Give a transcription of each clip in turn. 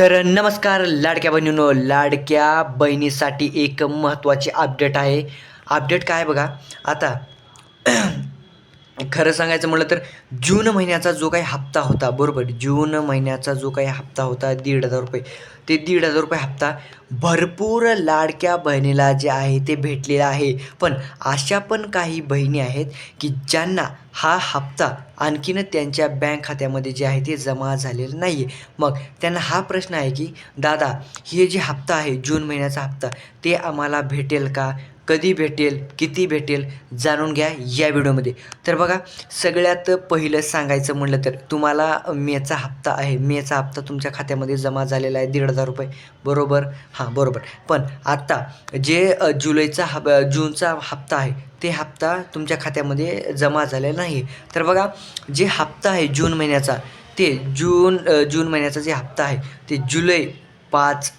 तर नमस्कार लाडक्या बहिणीनो लाडक्या बहिणीसाठी एक महत्त्वाची अपडेट आहे. अपडेट काय बघा? आता खरं सांगायचं म्हटलं तर जून महिन्याचा जो काही हप्ता होता बरोबर? जून महिन्याचा जो काही हप्ता होता दीड हजार रुपये. ते दीड हजार रुपये हप्ता भरपूर लाडक्या बहिणीला जे आहे ते भेटलेलं आहे. पण अशा पण काही बहिणी आहेत की ज्यांना हा हप्ता आणखीन त्यांच्या बँक खात्यामध्ये जे आहे ते जमा झालेलं नाही आहे मग त्यांना हा प्रश्न आहे की दादा हे जे हप्ता आहे जून महिन्याचा हप्ता ते आम्हाला भेटेल का? कधी भेटेल किती भेटेल जाणून घ्या या व्हिडिओमध्ये. तर बघा सगळ्यात पहिलं सांगायचं म्हटलं तर तुम्हाला मेचा हप्ता आहे. मेचा हप्ता तुमच्या खात्यामध्ये जमा झालेला आहे दीड हजार रुपये. बरोबर? हां बरोबर. पण आत्ता जे जुलैचा हप जूनचा हप्ता आहे ते हप्ता तुमच्या खात्यामध्ये जमा झालेला नाही तर बघा जे हप्ता आहे जून महिन्याचा ते जून जून महिन्याचा जे हप्ता आहे ते जुलै पाच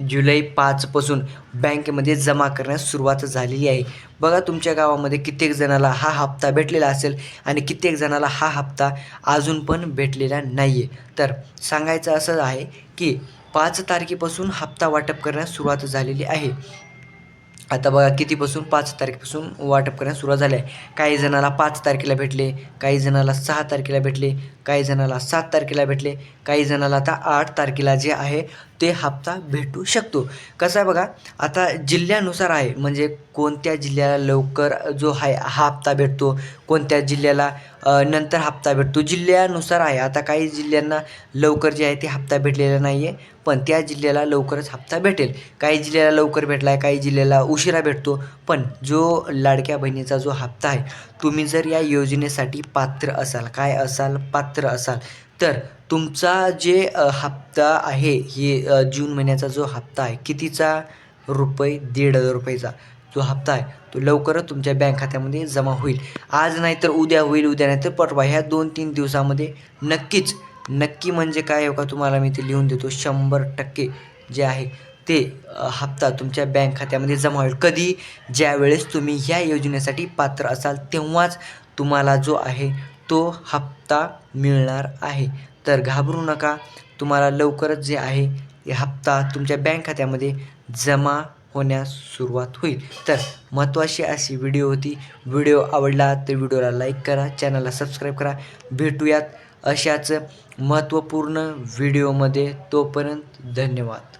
जुलै पाचपासून बँकेमध्ये जमा करण्यास सुरुवात झालेली आहे. बघा तुमच्या गावामध्ये कित्येक जणाला हा हप्ता भेटलेला असेल आणि कित्येक जणाला हा हप्ता अजून पण भेटलेला नाही आहे तर सांगायचं असं आहे की पाच तारखेपासून हप्ता वाटप करण्यास सुरुवात झालेली आहे. आता बघा कितीपासून? पाच तारखेपासून वाटप करण्यास सुरुवात झाली आहे. काही जणाला पाच तारखेला भेटले काही जणाला सहा तारखेला भेटले काही जणाला सात तारखेला भेटले काही जणाला आता आठ तारखेला जे आहे ते हप्ता भेटू शकतो. कसं आहे बघा आता जिल्ह्यानुसार आहे म्हणजे कोणत्या जिल्ह्याला लवकर जो आहे हा हप्ता भेटतो कोणत्या जिल्ह्याला नंतर हप्ता भेटतो. जिल्ह्यानुसार आहे. आता काही जिल्ह्यांना लवकर जे आहे ते हप्ता भेटलेला नाही आहे पण त्या जिल्ह्याला लवकरच हप्ता भेटेल. काही जिल्ह्याला लवकर भेटला आहे काही जिल्ह्याला उशिरा भेटतो पण जो लाडक्या बहिणीचा जो हप्ता आहे तुम्ही जर या योजनेसाठी पात्र असाल काय असाल पात्र असाल तर तुमचा जे हप्ता आहे हे जून महिन्याचा जो हप्ता आहे कितीचा रुपये? दीड हजार रुपयेचा. जो हप्ता आहे तो लवकरच तुमच्या बँक खात्यामध्ये जमा होईल. आज नाही तर उद्या होईल उद्या नाही तर परवा. ह्या दोन तीन दिवसामध्ये नक्कीच नक्की म्हणजे काय का तुम्हाला मी ते लिहून देतो. शंभर टक्के जे आहे ते हप्ता तुमच्या बँक खात्यामध्ये जमा होईल. कधी? ज्यावेळेस तुम्ही ह्या योजनेसाठी पात्र असाल तेव्हाच तुम्हाला जो आहे तो हप्ता मिळणार आहे. तर घाबरू नका. तुम्हाला लवकरच जे आहे हे हप्ता तुमच्या बँक खात्यामध्ये जमा होण्यास सुरुवात होईल. तर महत्त्वाची अशी व्हिडिओ होती. व्हिडिओ आवडला तर व्हिडिओला लाईक करा. चॅनलला सबस्क्राईब करा. भेटूयात अशाच महत्त्वपूर्ण व्हिडिओमध्ये तोपर्यंत धन्यवाद.